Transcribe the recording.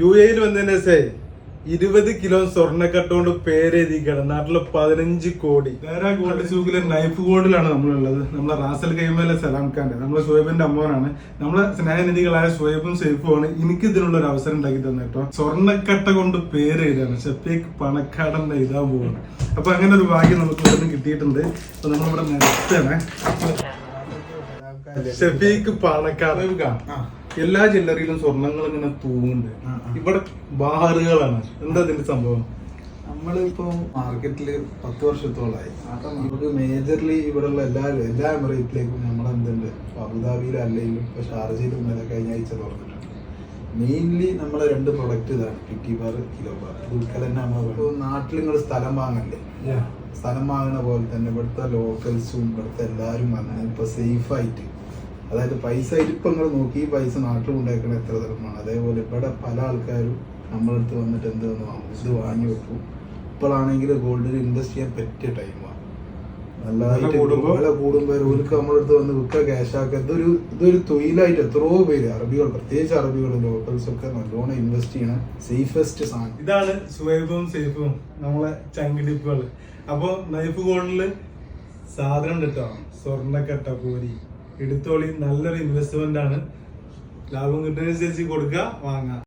U എയിൽ വന്നതിന് ശേഷം ഇരുപത് കിലോ സ്വർണക്കട്ടോണ്ട് പേരെഴുതിക്കണം നാട്ടിൽ പതിനഞ്ച് കോടി. വേറെ ഗോൾഡ് സൂക്കിലെ നൈഫ് ഗോൾഡിലാണ് നമ്മളുള്ളത്. നമ്മളെ റാസൽ കൈമയിലെ സലാം ഖാന്റെ നമ്മളെ സുഹൈബിന്റെ അമ്മോനാണ് നമ്മളെ സ്നേഹനിധികളായ സുഹൈബും സേഫുമാണ് എനിക്ക് ഇതിനുള്ള ഒരു അവസരം ഉണ്ടാക്കി തന്നെ കേട്ടോ. സ്വർണക്കട്ട കൊണ്ട് പേരെഴുതാണ് ഷഫീഖ് പണക്കാടൻ എഴുതാൻ പോവാണ്. അപ്പൊ അങ്ങനെ ഒരു ഭാഗ്യം നമുക്ക് ഇവിടെ കിട്ടിയിട്ടുണ്ട്. അപ്പൊ നമ്മളിവിടെ നിർത്തണേ ഷഫീഖ് പാണക്കാട് എല്ലാ ജില്ലറിയിലും സ്വർണങ്ങൾ ഇങ്ങനെ തൂങ്ങുന്നുണ്ട്. ഇവിടെ ബാറുകളാണ്. എന്താ ഇതിന്റെ സംഭവം? നമ്മളിപ്പോ മാർക്കറ്റിൽ പത്ത് വർഷത്തോളായി. നമുക്ക് മേജർലി ഇവിടെയുള്ള എല്ലാ എല്ലാ എമിറേറ്റിലേക്കും നമ്മൾ എന്തുണ്ട്? ഇപ്പൊ അബുദാബിയിലും അല്ലെങ്കിലും ഇപ്പൊ ഷാർജയിലും ഇന്നലെ കഴിഞ്ഞ ആഴ്ച തുറന്നിട്ടുണ്ട്. മെയിൻലി നമ്മളെ രണ്ട് പ്രൊഡക്റ്റ് ഇതാണ്. Kitty bar kilo bar. ഉൾക്കൽ തന്നെ നമ്മൾ നാട്ടിൽ നിങ്ങൾ സ്ഥലം വാങ്ങല്ലേ? സ്ഥലം വാങ്ങുന്ന പോലെ തന്നെ ഇവിടുത്തെ ലോക്കൽസും ഇവിടുത്തെ എല്ലാവരും വന്ന് ഇപ്പൊ സേഫ് ആയിട്ട് അതായത് പൈസ ഇരിപ്പങ്ങൾ നോക്കി പൈസ നാട്ടിൽ ഉണ്ടാക്കുന്ന എത്ര തരമാണ്? അതേപോലെ ഇവിടെ പല ആൾക്കാരും നമ്മളെ അടുത്ത് വന്നിട്ട് എന്ത് വന്ന്? വാങ്ങും ഇത് വാങ്ങി വെക്കും. ഇപ്പോഴാണെങ്കിൽ ഗോൾഡിൽ ഇൻവെസ്റ്റ് ചെയ്യാൻ പറ്റിയ ടൈമാണ് നല്ലതായിട്ട് വില കൂടുമ്പോ? വില കൂടുമ്പോൾ ഓർക്ക് നമ്മുടെ അടുത്ത് വന്ന് വിൽക്കുക ക്യാഷ് ആക്കുക ഇതൊരു ഇതൊരു തൊഴിലായിട്ട് എത്രയോ പേര് അറബികൾ പ്രത്യേകിച്ച് അറബികൾ ലോക്കൽസ് ഒക്കെ നല്ലോണം ഇൻവെസ്റ്റ് ചെയ്യണ സേഫസ്റ്റ് സാധനം. ഇതാണ് സുഹൈബും സേഫും നമ്മളെ ചങ്കിടിപ്പുകൾ അപ്പോൾ നൈഫ് ഗോൾഡിൽ സാധനം കിട്ടാം സ്വർണക്കട്ട പോരി. എടുത്തോളി നല്ലൊരു ഇൻവെസ്റ്റ്മെന്റ് ആണ്. ലാഭം കിട്ടുന്നതനുസരിച്ച് കൊടുക്കുക വാങ്ങാം.